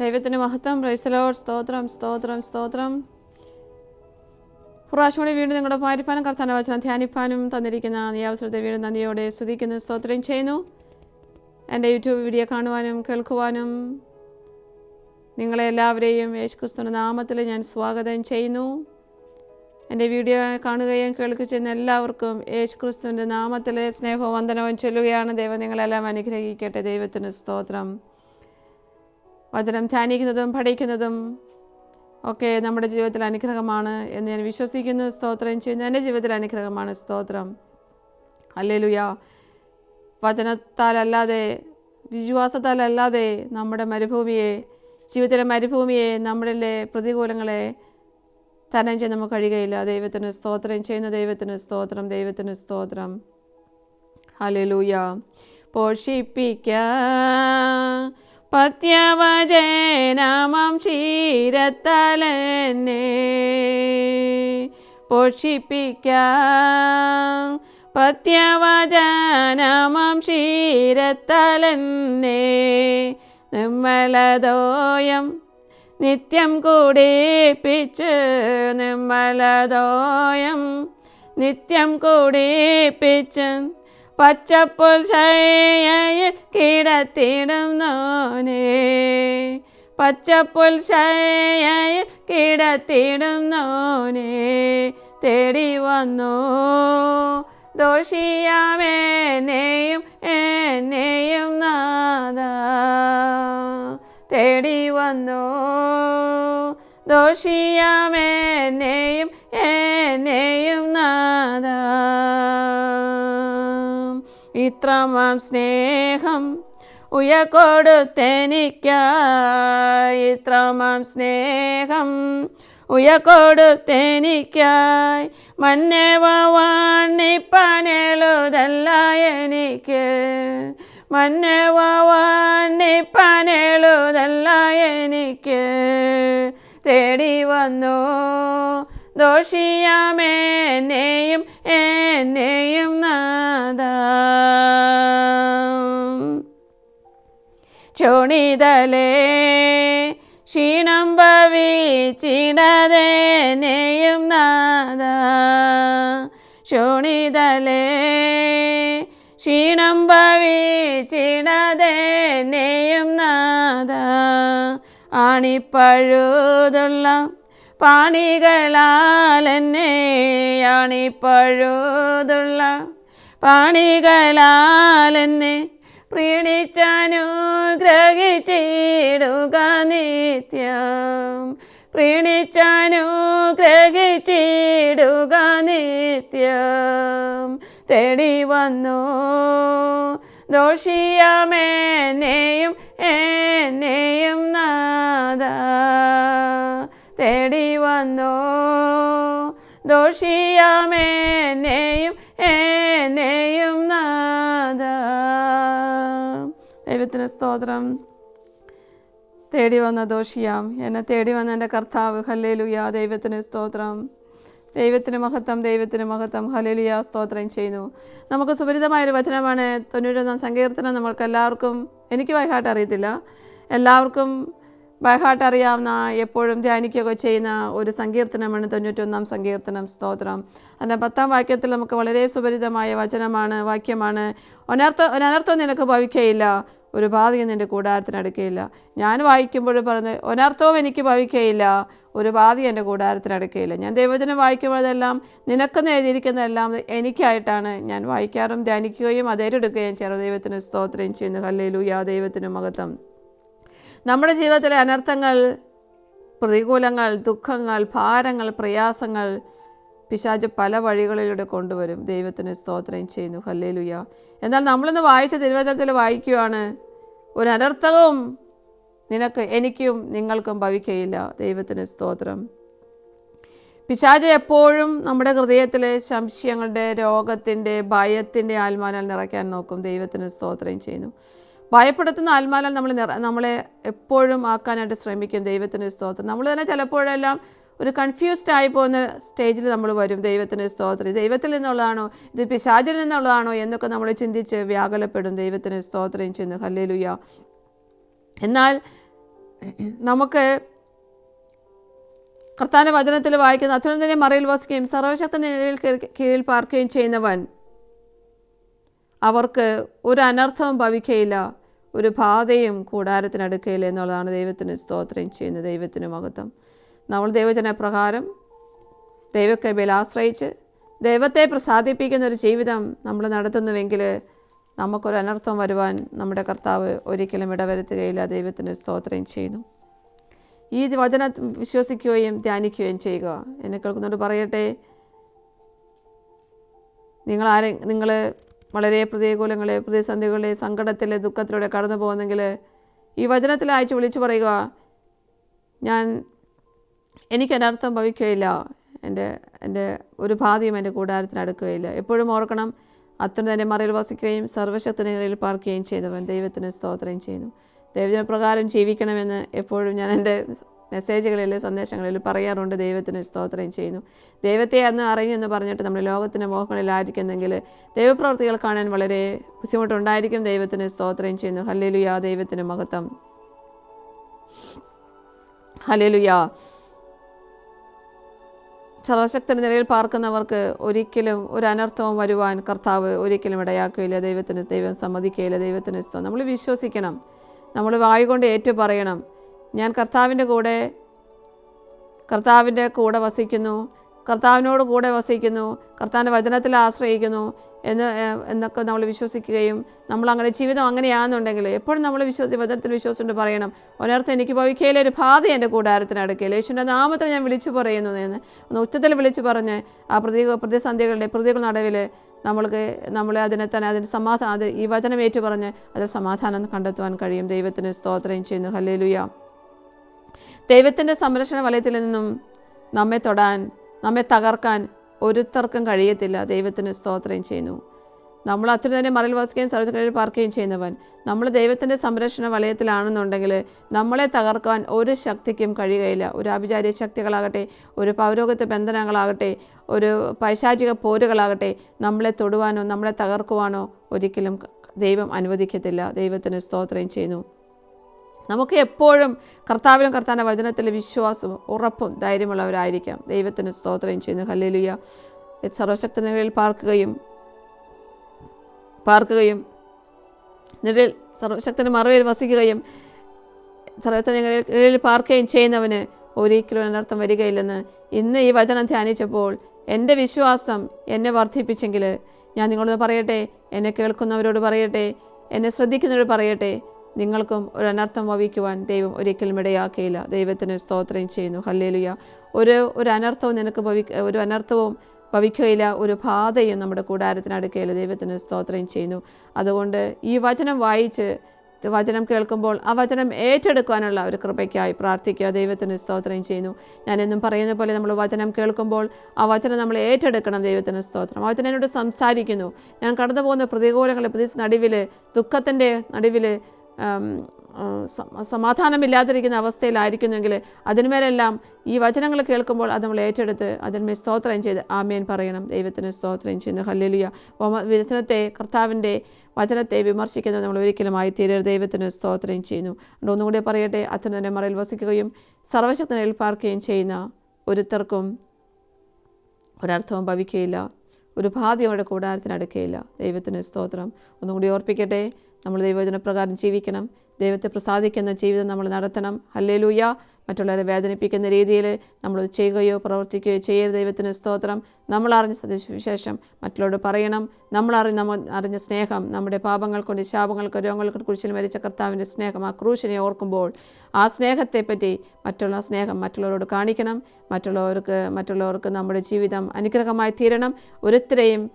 ദൈവത്തിന് മഹത്വം. പ്രൈസലോ സ്തോത്രം സ്തോത്രം സ്തോത്രം. പ്രാവശ്യം കൂടി വീണ്ടും നിങ്ങളുടെ പാരിപ്പാനും കർത്താൻ അവസരം ധ്യാനിപ്പാനും തന്നിരിക്കുന്ന ഈ അവസരത്തെ വീണ്ടും നന്ദിയോടെ സ്തുതിക്കുന്നു സ്തോത്രം ചെയ്യുന്നു. എന്റെ യൂട്യൂബ് വീഡിയോ കാണുവാനും കേൾക്കുവാനും നിങ്ങളെ എല്ലാവരെയും യേശുക്രിസ്തുവിന്റെ നാമത്തിൽ ഞാൻ സ്വാഗതം ചെയ്യുന്നു. എന്റെ വീഡിയോ കാണുകയും കേൾക്കുകയും എല്ലാവർക്കും യേശുക്രിസ്തുവിന്റെ നാമത്തിലെ സ്നേഹവും വന്ദനവും ചൊല്ലുകയാണ്. ദൈവം നിങ്ങളെല്ലാം അനുഗ്രഹിക്കട്ടെ. ദൈവത്തിന് സ്തോത്രം. വചനം ധ്യാനിക്കുന്നതും പഠിക്കുന്നതും ഒക്കെ നമ്മുടെ ജീവിതത്തിൽ അനുഗ്രഹമാണ് എന്ന് ഞാൻ വിശ്വസിക്കുന്നു. സ്തോത്രം ചെയ്യുന്നു. എന്റെ ജീവിതത്തിൽ അനുഗ്രഹമാണ്. സ്തോത്രം. അല്ലേലുയ വചനത്താലല്ലാതെ വിശ്വാസത്താലല്ലാതെ നമ്മുടെ മരുഭൂമിയെ ജീവിതത്തിലെ മരുഭൂമിയെ നമ്മളിലെ പ്രതികൂലങ്ങളെ തരണം ചെയ്യാൻ നമുക്ക് കഴിയുകയില്ല. ദൈവത്തിന് സ്തോത്രം ചെയ്യുന്ന. ദൈവത്തിന് സ്തോത്രം. ദൈവത്തിന് സ്തോത്രം. ഹലലൂയ പോഷിപ്പിക്ക പത്യവചനമം ക്ഷീരത്തലന്നെ പോഷിപ്പിക്ക. പത്യവചനമം ക്ഷീരത്തലന്നെ നിർമ്മലതോയം നിത്യം കൂടിപ്പിച്ച് നിർമ്മലതോയം നിത്യം കൂടിപ്പിച്ച് പച്ചപ്പുൽ ശയയിൽ കിടത്തിടുന്നോനെ പച്ചപ്പുൽ ശയയിൽ കിടത്തിടുന്നോനെ തേടി വന്നു. ദോഷിയാമേനെയും എന്നെയും നാദ. തേടി വന്നു. ദോഷിയാമേനെയും എന്നെയും നാദ. ഇത്രമാം സ്നേഹം ഉയ ഉയക്കൊടുത്തെനിക്കായി. ഇത്രമാം സ്നേഹം ഉയക്കൊടുത്തെനിക്കായി. മന്നവ വാണിപ്പനെഴുതല്ല എനിക്ക്. മന്നവ എനിക്ക്. തേടി വന്നു ദോഷിയാമേനെയും എന്നെയും നാദ. ചോണിതലേ ക്ഷീണം ഭവിച്ചിടതേനെയും നാദ. ചോണിതലേ ക്ഷീണം ഭവിച്ചിടതേനെയും നാദ. ആണിപ്പഴുതുള്ള ആണിപ്പഴുതുള്ള പാണികളാൽ എന്നെ പ്രീണിച്ചാനുഗ്രഹിച്ചിടുക നിത്യം. പ്രീണിച്ചനുഗ്രഹിച്ചിടുക നിത്യം. തേടി വന്നു. ദോഷിയാമേനെയും എന്നെയും നാദ. തേടി വന്നു. ദോഷിയാമേനെയും ഏനെയും നാദ ദൈവത്തിന് സ്തോത്രം. തേടി വന്ന ദോഷിയാം. എന്നെ തേടി വന്ന എന്റെ കർത്താവ്. ഹല്ലേലുയ. ദൈവത്തിന് സ്തോത്രം. ദൈവത്തിന് മഹത്വം ദൈവത്തിന് മഹത്വം. ഹലേലിയ സ്തോത്രം ചെയ്യുന്നു. നമുക്ക് സുപരിതമായൊരു വചനമാണ് തൊണ്ണൂറ്റൊന്നാം സങ്കീർത്തനം നമ്മൾക്ക് എല്ലാവർക്കും എനിക്ക് വൈകാട്ട് അറിയത്തില്ല. എല്ലാവർക്കും ബൈഹാട്ട് അറിയാവുന്ന എപ്പോഴും ധ്യാനിക്കുകയൊക്കെ ചെയ്യുന്ന ഒരു സങ്കീർത്തനമാണ് തൊണ്ണൂറ്റൊന്നാം സങ്കീർത്തനം സ്തോത്രം. അതിന്റെ പത്താം വാക്യത്തിൽ നമുക്ക് വളരെ സുപരിതമായ വചനമാണ് വാക്യമാണ് ഒനർത്ഥം ഒനർത്ഥം നിനക്ക് ഭവിക്കയില്ല ഒരു ബാധയും നിന്റെ കൂടാരത്തിനടുക്കയില്ല ഞാൻ വായിക്കുമ്പോൾ പറഞ്ഞ് ഒനർത്ഥവും എനിക്ക് ഭവിക്കയില്ല ഒരു ബാധയും എന്റെ കൂടാരത്തിനടുക്കയില്ല ഞാൻ ദൈവചനം വായിക്കുമ്പോഴതെല്ലാം നിനക്കെന്ന് എഴുതിയിരിക്കുന്നതെല്ലാം എനിക്കായിട്ടാണ് ഞാൻ വായിക്കാറും ധ്യാനിക്കുകയും അതേറ്റെടുക്കുകയും ചെയ്യുന്നത്. ദൈവത്തിന് സ്തോത്രം ചെയ്യുന്നു. ഹല്ലേലൂയ. ദൈവത്തിന് മഹത്വം. നമ്മുടെ ജീവിതത്തിലെ അനർത്ഥങ്ങൾ പ്രതികൂലങ്ങൾ ദുഃഖങ്ങൾ ഭാരങ്ങൾ പ്രയാസങ്ങൾ പിശാജ് പല വഴികളിലൂടെ കൊണ്ടുവരും. ദൈവത്തിന് സ്തോത്രം ചെയ്യുന്നു. ഹല്ലേലുയ. എന്നാൽ നമ്മളിന്ന് വായിച്ച തിരുവചനത്തിൽ വായിക്കുകയാണ് ഒരു അനർത്ഥവും നിനക്ക് എനിക്കും നിങ്ങൾക്കും ഭവിക്കയില്ല. ദൈവത്തിന് സ്തോത്രം. പിശാജ് എപ്പോഴും നമ്മുടെ ഹൃദയത്തിലെ സംശയങ്ങളുടെ രോഗത്തിന്റെ ഭയത്തിന്റെ ആത്മാനാൽ നിറയ്ക്കാൻ നോക്കും. ദൈവത്തിന് സ്തോത്രം ചെയ്യുന്നു. ഭയപ്പെടുത്തുന്ന ആത്മാനാൽ നമ്മൾ നമ്മളെ എപ്പോഴും ആക്കാനായിട്ട് ശ്രമിക്കും ദൈവത്തിന് സ്തോത്രം. നമ്മൾ തന്നെ ചിലപ്പോഴെല്ലാം ഒരു കൺഫ്യൂസ്ഡ് ആയി പോകുന്ന സ്റ്റേജിൽ നമ്മൾ വരും ദൈവത്തിന് സ്തോത്രം. ദൈവത്തിൽ നിന്നുള്ളതാണോ? ഇത് പിശാചിൽ നിന്നുള്ളതാണോ? എന്നൊക്കെ നമ്മൾ ചിന്തിച്ച് വ്യാകുലപ്പെടും ദൈവത്തിന് സ്തോത്രം ചെയ്യുന്നു. ഹല്ലേലുയ. എന്നാൽ നമുക്ക് കർത്താന വചനത്തിൽ വായിക്കുന്ന അത്യുന്നതിനെ മറയിൽ വസിക്കുകയും സർവശക്തന്റെ നിഴലിൽ കീഴിൽ പാർക്കുകയും ചെയ്യുന്നവൻ അവർക്ക് ഒരു അനർത്ഥവും ഭവിക്കയില്ല. ഒരു ബാധയും കൂടാരത്തിനടുക്കയില്ല എന്നുള്ളതാണ് ദൈവത്തിന് സ്തോത്രം ചെയ്യുന്ന ദൈവത്തിന് മഹത്വം. നമ്മൾ ദൈവജന പ്രകാരം ദൈവക്കൈബയിൽ ആശ്രയിച്ച് ദൈവത്തെ പ്രസാദിപ്പിക്കുന്ന ഒരു ജീവിതം നമ്മൾ നടത്തുന്നുവെങ്കിൽ നമുക്കൊരു അനർത്ഥം വരുവാൻ നമ്മുടെ കർത്താവ് ഒരിക്കലും ഇടവരുത്തുകയില്ല. ദൈവത്തിന് സ്തോത്രം ചെയ്യുന്നു. ഈ വചന വിശ്വസിക്കുകയും ധ്യാനിക്കുകയും ചെയ്യുക. എന്നെ കേൾക്കുന്നവർ പറയട്ടെ നിങ്ങൾ ആരെ നിങ്ങൾ വളരെ പ്രതികൂലങ്ങളെ പ്രതിസന്ധികളെ സങ്കടത്തിലെ ദുഃഖത്തിലൂടെ കടന്നു പോകുന്നെങ്കിൽ ഈ വചനത്തിൽ അയച്ച് വിളിച്ചു പറയുക ഞാൻ എനിക്ക് അനർത്ഥം ഭവിക്കുകയില്ല. എന്റെ എന്റെ ഒരു ഭാതിയും എന്റെ കൂടാരത്തിനടുക്കുകയില്ല എപ്പോഴും ഓർക്കണം അത്ര തന്നെ മറയിൽ വസിക്കുകയും സർവശക്തനികളിൽ പാർക്കുകയും ചെയ്തവൻ ദൈവത്തിന് സ്തോത്രം ചെയ്യുന്നു. ദൈവത്തിന് പ്രകാരം ജീവിക്കണമെന്ന് എപ്പോഴും ഞാൻ എന്റെ മെസ്സേജുകളിൽ സന്ദേശങ്ങളിൽ പറയാറുണ്ട് ദൈവത്തിന് സ്തോത്രം ചെയ്യുന്നു. ദൈവത്തെ അന്ന് അറിഞ്ഞെന്ന് പറഞ്ഞിട്ട് നമ്മുടെ ലോകത്തിന്റെ മോഹങ്ങളിലായിരിക്കുന്നെങ്കിൽ ദൈവപ്രവർത്തികൾ കാണാൻ വളരെ ബുദ്ധിമുട്ടുണ്ടായിരിക്കും. ദൈവത്തിന് സ്തോത്രം ചെയ്യുന്നു. ഹല്ലേലുയാ ദൈവത്തിന് മഹത്വം. ഹലേലുയാ സർവശക്തന്റെ നിലയിൽ പാർക്കുന്നവർക്ക് ഒരിക്കലും ഒരു അനർത്ഥവും വരുവാൻ കർത്താവ് ഒരിക്കലും ഇടയാക്കുകയില്ല. ദൈവത്തിന് ദൈവം സമ്മതിക്കുകയില്ല. ദൈവത്തിന് സ്തോത്രം നമ്മൾ വിശ്വസിക്കണം. നമ്മൾ വായുകൊണ്ട് ഏറ്റു പറയണം ഞാൻ കർത്താവിന്റെ കൂടെ കർത്താവിന്റെ കൂടെ വസിക്കുന്നു കർത്താവിനോട് കൂടെ വസിക്കുന്നു കർത്താവിന്റെ വചനത്തിൽ ആശ്രയിക്കുന്നു എന്ന് എന്നൊക്കെ നമ്മൾ വിശ്വസിക്കുകയും നമ്മൾ അങ്ങനെ ജീവിതം അങ്ങനെയാണെന്നുണ്ടെങ്കിൽ എപ്പോഴും നമ്മൾ വിശ്വസി വചനത്തിൽ വിശ്വസിച്ചുകൊണ്ട് പറയണം ഒരർത്ഥം എനിക്ക് ഭവിക്കയിലെ ഒരു ബാധ എന്റെ കൂടാരത്തിന് അടുക്കയില്ല. യേശുവിന്റെ നാമത്തിൽ ഞാൻ വിളിച്ചു പറയുന്നു എന്ന് ഒന്ന് ഉച്ചത്തിൽ വിളിച്ചു പറഞ്ഞ് ആ പ്രതി പ്രതിസന്ധികളുടെ പ്രതികൾ നടുവിൽ നമ്മൾക്ക് നമ്മളെ അതിനെ തന്നെ അതിന് സമാധാനം അത് ഈ വചനം ഏറ്റു പറഞ്ഞ് അതിൽ സമാധാനം കണ്ടെത്തുവാൻ കഴിയും. ദൈവത്തിന് സ്തോത്രം ചെയ്യുന്നു. ഹല്ലേലൂയ. ദൈവത്തിന്റെ സംരക്ഷണ വലയത്തിൽ നിന്നും നമ്മെ തൊടാൻ നമ്മെ തകർക്കാൻ ഒരുത്തർക്കും കഴിയത്തില്ല. ദൈവത്തിന് സ്തോത്രം ചെയ്യുന്നു. നമ്മൾ അത്ര തന്നെ മറിൽ വസിക്കുകയും സർവകളിൽ പാർക്കുകയും ചെയ്യുന്നവൻ നമ്മൾ ദൈവത്തിന്റെ സംരക്ഷണ വലയത്തിലാണെന്നുണ്ടെങ്കിൽ നമ്മളെ തകർക്കാൻ ഒരു ശക്തിക്കും കഴിയുകയില്ല. ഒരു ആഭിചാരിക ശക്തികളാകട്ടെ ഒരു പൗരോഗത്യ ബന്ധനങ്ങളാകട്ടെ ഒരു പൈശാചിക പോരുകളാകട്ടെ നമ്മളെ തൊടുവാനോ നമ്മളെ തകർക്കുവാനോ ഒരിക്കലും ദൈവം അനുവദിക്കത്തില്ല. ദൈവത്തിന് സ്തോത്രം ചെയ്യുന്നു. നമുക്ക് എപ്പോഴും കർത്താവിലും കർത്താവിന്റെ വചനത്തിൽ വിശ്വാസവും ഉറപ്പും ധൈര്യമുള്ളവരായിരിക്കാം. ദൈവത്തിന് സ്തോത്രം ചെയ്യുന്നു. ഹല്ലേലൂയ. സർവശക്ത നിലയിൽ പാർക്കുകയും പാർക്കുകയും നിഴൽ സർവശക്തന്റെ മറവിൽ വസിക്കുകയും സർവശക്തനിൽ പാർക്കുകയും ചെയ്യുന്നവന് ഒരിക്കലും അനർത്ഥം വരികയില്ലെന്ന് ഇന്ന് ഈ വചനം ധ്യാനിച്ചപ്പോൾ എന്റെ വിശ്വാസം എന്നെ വർദ്ധിപ്പിച്ചെങ്കിൽ ഞാൻ നിങ്ങളോട് പറയട്ടെ എന്നെ കേൾക്കുന്നവരോട് പറയട്ടെ എന്നെ ശ്രദ്ധിക്കുന്നവരോട് പറയട്ടെ നിങ്ങൾക്കും ഒരു അനർത്ഥം വവിക്കുവാൻ ദൈവം ഒരിക്കലും ഇടയാക്കിയില്ല ദൈവത്തിന് സ്തോത്രം ചെയ്യുന്നു. ഹല്ലേലുയ. ഒരു ഒരു അനർത്ഥവും നിനക്ക് ഭവി ഒരു അനർത്ഥവും ഭവിക്കുകയില്ല. ഒരു ബാധയും നമ്മുടെ കൂടാരത്തിനടുക്കയില്ല ദൈവത്തിന് സ്തോത്രം ചെയ്യുന്നു. അതുകൊണ്ട് ഈ വചനം വായിച്ച് വചനം കേൾക്കുമ്പോൾ ആ വചനം ഏറ്റെടുക്കാനുള്ള ഒരു കൃപയ്ക്കായി പ്രാർത്ഥിക്കുക. ദൈവത്തിന് സ്തോത്രം ചെയ്യുന്നു. ഞാനെന്നും പറയുന്ന പോലെ നമ്മൾ വചനം കേൾക്കുമ്പോൾ ആ വചനം നമ്മൾ ഏറ്റെടുക്കണം. ദൈവത്തിന് സ്തോത്രം. ആ വചനം എന്നോട് സംസാരിക്കുന്നു. ഞാൻ കടന്നു പോകുന്ന പ്രതികൂലങ്ങളെ പ്രതി നടുവിൽ ദുഃഖത്തിന്റെ നടുവിൽ സമാധാനമില്ലാതിരിക്കുന്ന അവസ്ഥയിലായിരിക്കുന്നെങ്കിൽ അതിന്മേലെല്ലാം ഈ വചനങ്ങൾ കേൾക്കുമ്പോൾ അത് നമ്മൾ ഏറ്റെടുത്ത് അതിന്മേൽ സ്തോത്രം ചെയ്ത് ആമേൻ പറയണം. ദൈവത്തിന് സ്തോത്രം ചെയ്യുന്നു. ഹല്ലേലൂയ. വചനത്തെ കർത്താവിന്റെ വചനത്തെ വിമർശിക്കുന്നത് നമ്മൾ ഒരിക്കലും ആയിത്തീരരുത്. ദൈവത്തിന് സ്തോത്രം ചെയ്യുന്നു. അതുകൊണ്ട് ഒന്നും കൂടി പറയട്ടെ. അച്ഛനെ മറയിൽ വസിക്കുകയും സർവശക്തനെ പാർക്കുകയും ചെയ്യുന്ന ഒരുത്തർക്കും ഒരർത്ഥവും ഭവിക്കുകയില്ല ഒരു ബാധ്യയുടെ കൂടാരത്തിനടുക്കുകയില്ല ദൈവത്തിന് സ്തോത്രം. ഒന്നുകൂടി ഓർപ്പിക്കട്ടെ. നമ്മൾ ദൈവവചനപ്രകാരം ജീവിക്കണം. ദൈവത്തെ പ്രസാദിക്കുന്ന ജീവിതം നമ്മൾ നടത്തണം. ഹല്ലേലൂയ. മറ്റുള്ളവരെ വേദനിപ്പിക്കുന്ന രീതിയിൽ നമ്മൾ ചെയ്യുകയോ പ്രവർത്തിക്കുകയോ ചെയ്യരുത്. ദൈവത്തിന് സ്തോത്രം. നമ്മൾ അറിഞ്ഞ സത്യവിശേഷം മറ്റുള്ളവരോട് പറയണം. നമ്മൾ അറിഞ്ഞ നമ്മൾ അറിഞ്ഞ സ്നേഹം. നമ്മുടെ പാപങ്ങൾ കൊണ്ട് ശാപങ്ങൾക്ക് രോഗങ്ങൾക്ക് കുറിച്ചിൽ മരിച്ച കർത്താവിന്റെ സ്നേഹം ആ ക്രൂശിനെ ഓർക്കുമ്പോൾ ആ സ്നേഹത്തെപ്പറ്റി മറ്റുള്ള സ്നേഹം മറ്റുള്ളവരോട് കാണിക്കണം. മറ്റുള്ളവർക്ക് മറ്റുള്ളവർക്ക് നമ്മുടെ ജീവിതം അനുഗ്രഹമായി തീരണം. ഒരുത്തരെയും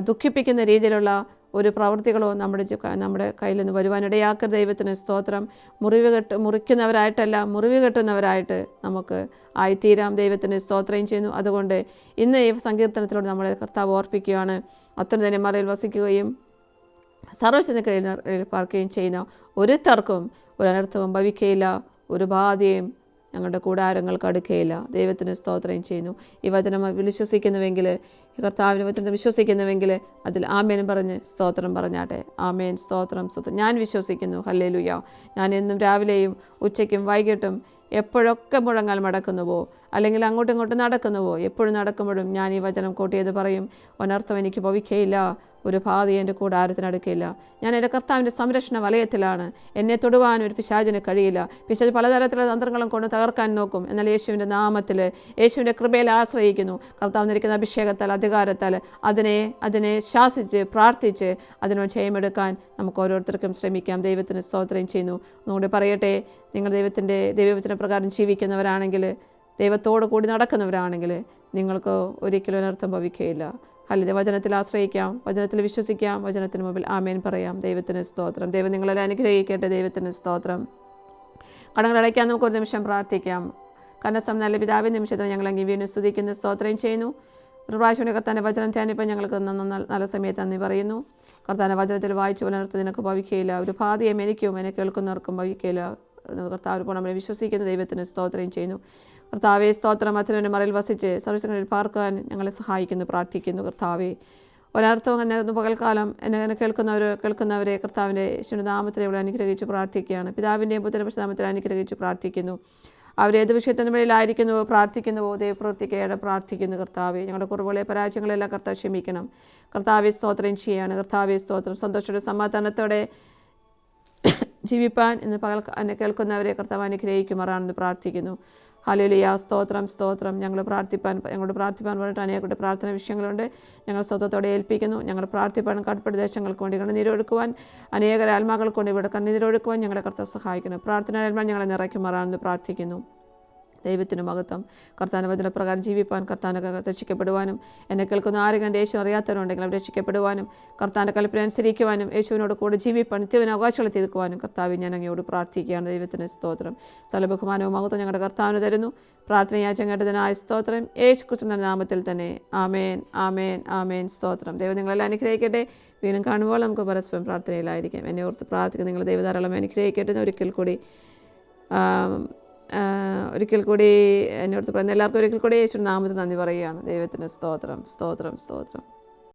ദുഃഖിപ്പിക്കുന്ന രീതിയിലുള്ള ഒരു പ്രവൃത്തികളോ നമ്മുടെ നമ്മുടെ കയ്യിൽ നിന്ന് വരുവാനിടയാക്കരുത്. ദൈവത്തിന് സ്തോത്രം. മുറിവ് കെട്ട് മുറിക്കുന്നവരായിട്ടല്ല മുറിവ് കെട്ടുന്നവരായിട്ട് നമുക്ക് ആയിത്തീരാം. ദൈവത്തിന് സ്തോത്രം ചെയ്യുന്നു. അതുകൊണ്ട് ഇന്ന് ഈ സങ്കീർത്തനത്തിലൂടെ നമ്മളെ കർത്താവ് ഓർപ്പിക്കുകയാണ്. അത്ര തന്നെ മറയിൽ വസിക്കുകയും സർവശന പാർക്കുകയും ചെയ്യുന്ന ഒരുത്തർക്കും ഒരനർത്ഥവും ഭവിക്കയില്ല. ഒരു ബാധയും ഞങ്ങളുടെ കൂടാരങ്ങൾക്ക് അടുക്കയില്ല ദൈവത്തിന് സ്തോത്രം ചെയ്യുന്നു. ഈ വചനം വിശ്വസിക്കുന്നുവെങ്കിൽ ഈ കർത്താവിന്റെ വചനത്തെ വിശ്വസിക്കുന്നുവെങ്കിൽ അതിൽ ആമേൻ പറഞ്ഞ് സ്തോത്രം പറഞ്ഞാട്ടെ. ആമേൻ സ്തോത്രം സ്തോത്രം. ഞാൻ വിശ്വസിക്കുന്നു. ഹല്ലേലുയ. ഞാൻ എന്നും രാവിലെയും ഉച്ചയ്ക്കും വൈകിട്ടും എപ്പോഴൊക്കെ മുഴങ്ങാൽ മടക്കുന്നുവോ അല്ലെങ്കിൽ അങ്ങോട്ടും ഇങ്ങോട്ടും നടക്കുന്നുവോ എപ്പോഴും നടക്കുമ്പോഴും ഞാൻ ഈ വചനം കോട്ടിയത് പറയും. ഒനർത്ഥം എനിക്ക് ഭവിക്കയില്ല. ഒരു ഭാതി എന്റെ കൂടാരത്തിനടുക്കില്ല ഞാൻ എന്റെ കർത്താവിന്റെ സംരക്ഷണ വലയത്തിലാണ്. എന്നെ തൊടുവാൻ ഒരു പിശാചിന് കഴിയില്ല. പിശാജ് പലതരത്തിലുള്ള തന്ത്രങ്ങളും കൊണ്ട് തകർക്കാൻ നോക്കും. എന്നാൽ യേശുവിന്റെ നാമത്തിൽ യേശുവിന്റെ കൃപയിൽ ആശ്രയിക്കുന്നു. കർത്താവ് നിരിക്കുന്ന അഭിഷേകത്താൽ അധികാരത്താൽ അതിനെ അതിനെ ശാസിച്ച് പ്രാർത്ഥിച്ച് അതിനോട് ജയമെടുക്കാൻ നമുക്ക് ഓരോരുത്തർക്കും ശ്രമിക്കാം. ദൈവത്തിന് സ്തോത്രം ചെയ്യുന്നു. ഒന്നുകൂടി പറയട്ടെ നിങ്ങൾ ദൈവത്തിന്റെ ദൈവവചന പ്രകാരം ജീവിക്കുന്നവരാണെങ്കിൽ ദൈവത്തോട് കൂടി നടക്കുന്നവരാണെങ്കിൽ നിങ്ങൾക്ക് ഒരിക്കലും അനർത്ഥം ഭവിക്കുകയില്ല. അല്ല വചനത്തിൽ ആശ്രയിക്കാം വചനത്തിൽ വിശ്വസിക്കാം വചനത്തിന് മുമ്പിൽ ആമേൻ പറയാം. ദൈവത്തിന് സ്തോത്രം. ദൈവം നിങ്ങളെല്ലാം അനുഗ്രഹിക്കട്ടെ. ദൈവത്തിന് സ്തോത്രം. കടങ്ങൾ അടയ്ക്കാൻ നമുക്ക് ഒരു നിമിഷം പ്രാർത്ഥിക്കാം. കന്നസം നല്ല പിതാവിൻ നിമിഷത്തിൽ ഞങ്ങൾ അങ്ങ് വീണ്ടും സ്തുതിക്കുന്ന സ്തോത്രം ചെയ്യുന്നു. കൂടി കർത്താന്റെ വചനം ധ്യാനിപ്പം ഞങ്ങൾക്ക് നല്ല- സമയത്ത് നന്ദി പറയുന്നു. കർത്താന്റെ വചനത്തിൽ വായിച്ചു പുലർത്തി നിനക്ക് ഭവിക്കുകയില്ല ഒരു ഭാതിയെ എനിക്കും എന്നെ കേൾക്കുന്നവർക്കും ഭവിക്കുകയില്ല എന്ന് കർത്താവ് നമ്മളെ വിശ്വസിക്കുന്ന. ദൈവത്തിന് സ്തോത്രം ചെയ്യുന്നു. കർത്താവെ സ്തോത്രം. അച്ഛനവന്റെ മറയിൽ വസിച്ച് സർവീസുകളിൽ പാർക്കുവാൻ ഞങ്ങളെ സഹായിക്കുന്നു പ്രാർത്ഥിക്കുന്നു കർത്താവെ. ഒരർത്ഥവും എന്നെ പകൽക്കാലം എന്നെ എന്നെ കേൾക്കുന്നവർ കേൾക്കുന്നവരെ കർത്താവിന്റെ യേശുവിന്റെ നാമത്തിൽ ഇവിടെ അനുഗ്രഹിച്ച് പ്രാർത്ഥിക്കുകയാണ്. പിതാവിന്റെയും പുത്രൻ പ്രശ്നാമത്തിൽ അനുഗ്രഹിച്ച് പ്രാർത്ഥിക്കുന്നു. അവരേത് വിഷയത്തിന് മേലായിരിക്കുന്നുവോ പ്രാർത്ഥിക്കുന്നുവോ ദൈവപ്രവർത്തിക്കയുടെ പ്രാർത്ഥിക്കുന്നു കർത്താവെ. ഞങ്ങളുടെ കുറവുകളെ പരാജയങ്ങളെല്ലാം കർത്താവ് ക്ഷമിക്കണം. കർത്താവെ സ്തോത്രം ചെയ്യാണ്. കർത്താവെ സ്തോത്രം. സന്തോഷത്തോടെ സമാധാനത്തോടെ ജീവിപ്പാൻ ഇന്ന് പകൽ എന്നെ കേൾക്കുന്നവരെ കർത്താവ് അനുഗ്രഹിക്കുമാറാണെന്ന് പ്രാർത്ഥിക്കുന്നു. ഹലിലിയ സ്തോത്രം സ്തോത്രം. ഞങ്ങൾ പ്രാർത്ഥിപ്പാൻ ഞങ്ങളോട് പ്രാർത്ഥിപ്പാൻ പറഞ്ഞിട്ട് അനേകരുടെ പ്രാർത്ഥന വിഷയങ്ങളുണ്ട്. ഞങ്ങൾ സ്വതത്തോടെ ഏൽപ്പിക്കുന്നു. ഞങ്ങൾ പ്രാർത്ഥിപ്പാൻ കടപ്പ്രദേശങ്ങൾക്ക് വേണ്ടി കണ്ണുനീരൊഴുക്കുവാൻ അനേകര ആത്മാക്കൾക്ക് കൊണ്ട് ഇവിടെ കണ്ണുനീരൊഴുക്കുവാൻ ഞങ്ങളെ കർത്താവ് സഹായിക്കുന്നു. പ്രാർത്ഥന ആത്മാ ഞങ്ങളെ നിറയ്ക്കുമാറാണെന്ന് പ്രാർത്ഥിക്കുന്നു. ദൈവത്തിന് മഹത്വം. കർത്താന വചനപ്രകാരം ജീവിപ്പാൻ കർത്താന രക്ഷിക്കപ്പെടുവാനും എന്നെ കേൾക്കുന്ന ആരെങ്കിലും യേശു അറിയാത്തവരുണ്ടെങ്കിൽ അവർ രക്ഷിക്കപ്പെടുവാനും കർത്താന്റെ കൽപ്പന അനുസരിക്കുവാനും യേശുവിനോട് കൂടെ ജീവിപ്പാൻ നിത്യവിന് അവകാശങ്ങൾ തീർക്കുവാനും കർത്താവ് ഞാൻ അങ്ങയോട് പ്രാർത്ഥിക്കുകയാണ്. ദൈവത്തിന് സ്തോത്രം. സ്ഥല ബഹുമാനവും മഹത്വം ഞങ്ങളുടെ കർത്താവിന് തരുന്നു. പ്രാർത്ഥന സ്തോത്രം. യേശു കൃഷ്ണന്റെ നാമത്തിൽ തന്നെ ആമേൻ ആമേൻ ആമേൻ. സ്തോത്രം. ദൈവം നിങ്ങളെല്ലാം അനുഗ്രഹിക്കട്ടെ. വീണ്ടും കാണുമ്പോൾ നമുക്ക് പരസ്പരം പ്രാർത്ഥനയിലായിരിക്കാം. എന്നെ ഓർത്ത് പ്രാർത്ഥിക്കുന്ന നിങ്ങൾ ദൈവധാരാളം അനുഗ്രഹിക്കട്ടെ ഒരിക്കൽ കൂടി ഒരിക്കൽ കൂടി എന്നോട് പറയുന്ന എല്ലാവർക്കും ഒരിക്കൽ കൂടി യേശു നാമത്തിൽ നന്ദി പറയുകയാണ്. ദൈവത്തിന് സ്തോത്രം സ്തോത്രം സ്തോത്രം.